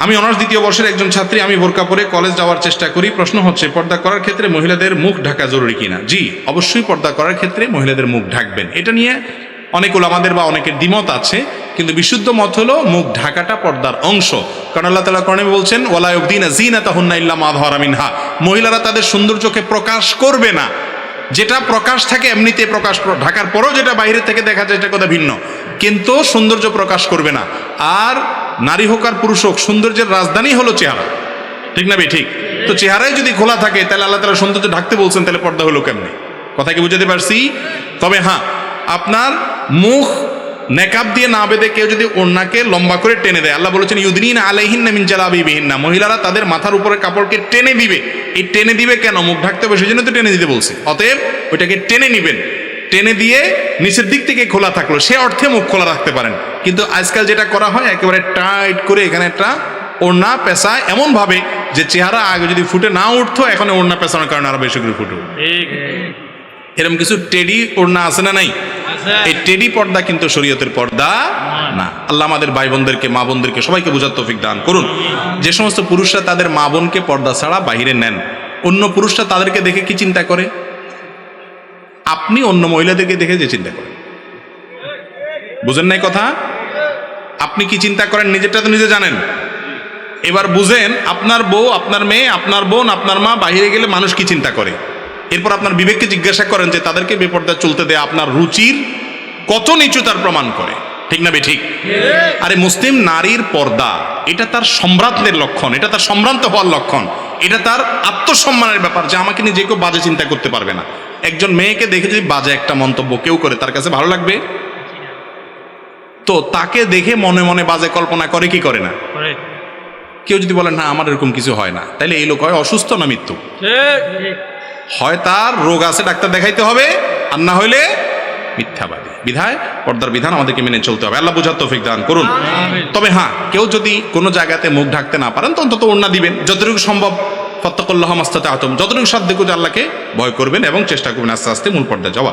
আমি অনার্স দ্বিতীয় বর্ষের একজন ছাত্রী, আমি বোরকা পরে কলেজ যাওয়ার চেষ্টা করি। প্রশ্ন হচ্ছে, পর্দা করার ক্ষেত্রে মহিলাদের মুখ ঢাকা জরুরি কিনা? জি, অবশ্যই পর্দা করার ক্ষেত্রে মহিলাদের মুখ ঢাকবেন। এটা নিয়ে অনেক ওলামাদের বা অনেকের দ্বিমত আছে, কিন্তু বিশুদ্ধ মত হলো মুখ ঢাকাটা পর্দার অংশ। কারণ আল্লাহ তালা করণে বলছেন ওলায়ুদ্দিন জিনা তাহুন্না ইল্লা মাধহরা মিনহা। মহিলারা তাদের সৌন্দর্যকে প্রকাশ করবে না। যেটা প্রকাশ থাকে এমনিতে প্রকাশ ঢাকার পরেও যেটা বাইরে থেকে দেখা যায় এটা কথা ভিন্ন। কিন্তু সৌন্দর্য প্রকাশ করবে না। আর নারী হোক আর পুরুষ হোক, সৌন্দর্যের রাজধানী হলো চেহারা। ঠিক না ভাই? ঠিক? তো চেহারাই যদি খোলা থাকে, তাহলে আল্লাহ তালা সৌন্দর্য ঢাকতে বলছেন, তাহলে পর্দা হলো কেমনি? কথা কি বুঝাতে পারছি? তবে হ্যাঁ আপনার মুখ নেকাব দিয়ে না বেঁধে কেউ যদি ওড়নাকে লম্বা করে টেনে দেয়, আল্লাহ বলেছেন ইউদিন আলাইহিন মিন জালাবিবিহিন না মহিলারা তাদের মাথার উপরে কাপড়কে টেনে দিবে। এই টেনে দিবে কেন? মুখ ঢাকতে হবে সেই জন্য তো টেনে দিতে বলছে। অতএব, ওইটাকে টেনে নিবেন। টেনে দিয়ে নিচের দিক থেকে খোলা থাকল। সে অর্থে মুখ খোলা রাখতে পারেন। কিন্তু আজকাল যেটা করা হয় একেবারে টাইট করে এখানে একটা ওড়না পেঁচায় এমন ভাবে যে চেহারা আগে যদি ফুটে না উঠতো এখন ওড়না পেঁচানোর কারণে আরও বেশি করে ফুটে। এরকম কিছু টেডি ওড়না আছে না নাই? এই টেডি পর্দা কিন্তু শরীয়তের পর্দা না। আল্লাহ আমাদের ভাই বোনদেরকে মা বোনদেরকে সবাইকে বোঝার তৌফিক দান করুন। যে সমস্ত পুরুষরা তাদের মা বোনকে পর্দা ছাড়া বাইরে নেন অন্য পুরুষরা তাদেরকে দেখে কি চিন্তা করে? আপনি অন্য মহিলাদেরকে দেখে যে চিন্তা করেন। বুঝেন নাই কথা? আপনি কি চিন্তা করেন? নিজেরটা তো নিজে জানেন। এবার বুঝেন, আপনার বউ, আপনার মেয়ে, আপনার বোন, আপনার মা বাইরে গেলে মানুষ কি চিন্তা করে? এরপর আপনার বিবেককে জিজ্ঞাসা করেন যে, তাদেরকে বেপর্দা চলতে দেয় আপনার রুচির কত নিচু তার প্রমাণ করে? ঠিক না বে ঠিক? আরে মুসলিম নারীর পর্দা, এটা তার সম্ভ্রান্তের লক্ষণ, এটা তার সম্ভ্রান্ত হওয়ার লক্ষণ, এটা তার আত্মসম্মানের ব্যাপার যে আমাকে নিয়ে যে কেউ বাজে চিন্তা করতে পারবে না। একজন মেয়েকে দেখে যদি বাজে একটা মন্তব্য কেউ করে তার কাছে ভালো লাগবে? তো তাকে দেখে মনে মনে বাজে কল্পনা করে কি করে না? কেউ যদি বলে না আমার এরকম কিছু হয় না তাইলে এই লোক হয় অসুস্থ না মৃত্যু? হয় তার রোগ আছে ডাক্তার দেখাইতে হবে আর না হইলে মিথ্যাবাদী। বিধায় পর্দার বিধান আমাদেরকে মেনে চলতে হবে। আল্লাহ বুঝার তৌফিক দান করুন। তবে হ্যাঁ কেউ যদি কোনো জায়গাতে মুখ ঢাকতে না পারেন তো অন্তত ওড়না দিবেন যতটুকু সম্ভব। ফত্তকল্লাহ মাস্তাতে আতম যতটুকু সাধ্য করে আল্লাহকে ভয় করবেন এবং চেষ্টা করবেন আস্তে আস্তে মূল পর্দায় যাওয়া।